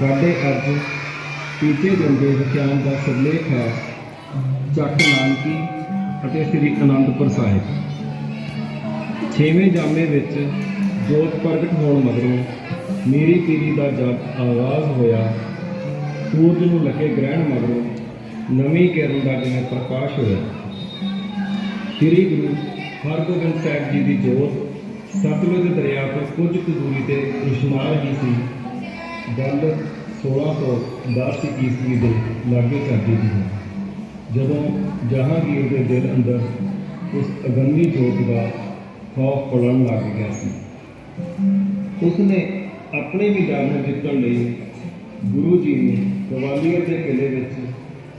ਸਾਡੇ ਅੱਜ ਤੀਜੇ ਦਿਨ ਦੇ ਵਿਖਿਆਨ ਦਾ ਸਿਰਲੇਖ ਹੈ ਚੱਕ ਨਾਨਕੀ ਅਤੇ ਸ੍ਰੀ ਅਨੰਦਪੁਰ ਸਾਹਿਬ। ਛੇਵੇਂ ਜਾਮੇ ਵਿੱਚ ਜੋਤ ਪ੍ਰਗਟ ਹੋਣ ਮਗਰੋਂ ਮੇਰੀ ਪੀਰੀ ਦਾ ਜਦ ਆਗਾਜ਼ ਹੋਇਆ। ਸੂਰਜ ਨੂੰ ਲੱਗੇ ਗ੍ਰਹਿਣ ਮਗਰੋਂ ਨਵੀਂ ਕਿਰਨ ਦਾ ਜਿਵੇਂ ਪ੍ਰਕਾਸ਼ ਹੋਇਆ। ਸ੍ਰੀ ਗੁਰੂ ਹਰਗੋਬਿੰਦ ਸਾਹਿਬ ਜੀ ਦੀ ਜੋਤ ਸਤਲੁਜ ਦਰਿਆ ਤੋਂ ਕੁਝ ਕੁ ਦੂਰੀ ਤੇ ਇਸ਼ਨਾਨ ਹੀ ਸੀ। ਗੱਲ 1610 ਈਸਵੀ ਦੇ ਲਾਗੇ ਚੱਲਦੀ ਦੀ ਹੈ ਜਦੋਂ ਜਹਾਂਗੀਰ ਦੇ ਦਿਲ ਅੰਦਰ ਉਸ ਅਗੰਮੀ ਜੋਤ ਦਾ ਖੌਫ ਖੁੱਲਣ ਲੱਗ ਗਿਆ ਸੀ। ਉਸਨੇ ਆਪਣੇ ਵੀ ਡਰ ਨੂੰ ਜਿੱਤਣ ਲਈ ਗੁਰੂ ਜੀ ਨੇ ਗਵਾਲੀਅਰ ਦੇ ਕਿਲੇ ਵਿੱਚ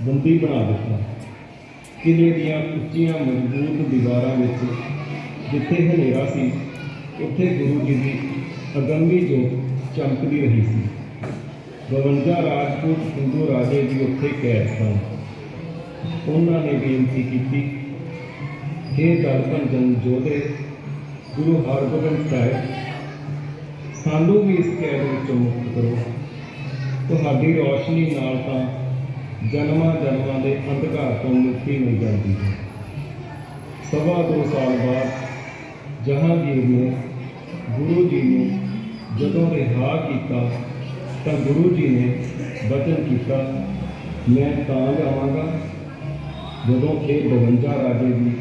ਬੰਦੀ ਬਣਾ ਦਿੱਤਾ। ਕਿਲੇ ਦੀਆਂ ਉੱਚੀਆਂ ਮਜ਼ਬੂਤ ਦੀਵਾਰਾਂ ਵਿੱਚ ਜਿੱਥੇ ਹਨੇਰਾ ਸੀ, ਉੱਥੇ ਗੁਰੂ ਜੀ ਦੀ ਅਗੰਮੀ ਜੋਤ ਚਮਕਦੀ ਰਹੀ ਸੀ। 52 ਰਾਜਪੂਤ ਹਿੰਦੂ ਰਾਜੇ ਵੀ ਉੱਥੇ ਕੈਦ ਸਨ ਉਹਨਾਂ ਨੇ ਬੇਨਤੀ ਕੀਤੀ ਕਿ ਦਲ ਭੰਜਨ ਜੋਧੇ ਗੁਰੂ ਹਰਗੋਬਿੰਦ ਸਾਹਿਬ, ਸਾਨੂੰ ਵੀ ਇਸ ਕੈਦ ਵਿੱਚੋਂ ਮੁਕਤ ਕਰੋ। ਤੁਹਾਡੀ ਰੋਸ਼ਨੀ ਨਾਲ ਤਾਂ ਜਨਮਾਂ ਜਨਮਾਂ ਦੇ ਅੰਧਕਾਰ ਤੋਂ ਮੁਕਤੀ ਮਿਲ ਜਾਂਦੀ ਹੈ। ਸਵਾ ਦੋ ਸਾਲ ਬਾਅਦ ਜਹਾਂਗੀਰ ਨੇ ਗੁਰੂ ਜੀ ਨੂੰ ਜਦੋਂ ਰਿਹਾ ਕੀਤਾ ਤਾਂ ਗੁਰੂ ਜੀ ਨੇ ਬਚਨ ਕੀਤਾ, ਮੈਂ ਤਾਂ ਆਵਾਂਗਾ ਜਦੋਂ ਕਿ 52 ਰਾਜੇ ਵੀ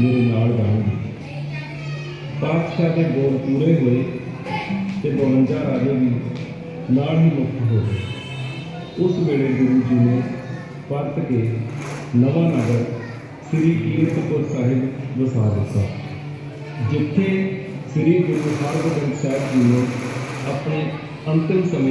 ਮੇਰੇ ਨਾਲ ਜਾਣਗੇ। ਪਾਤਸ਼ਾਹ ਦੇ ਬੋਲ ਪੂਰੇ ਹੋਏ ਤੇ 52 ਰਾਜੇ ਵੀ ਨਾਲ ਹੀ ਮੁਕਤ ਹੋ ਗਏ। ਉਸ ਵੇਲੇ ਗੁਰੂ ਜੀ ਨੇ ਪਰਤ ਕੇ ਨਵਾਂ ਨਗਰ ਸ੍ਰੀ ਕੀਰਤਪੁਰ ਸਾਹਿਬ ਵਸਾ ਦਿੱਤਾ, ਜਿੱਥੇ ਸ੍ਰੀ ਗੁਰੂ ਹਰਗੋਬਿੰਦ ਸਾਹਿਬ ਜੀ ਨੇ ਆਪਣੇ ਅੰਤਿਮ ਸਮੇਂ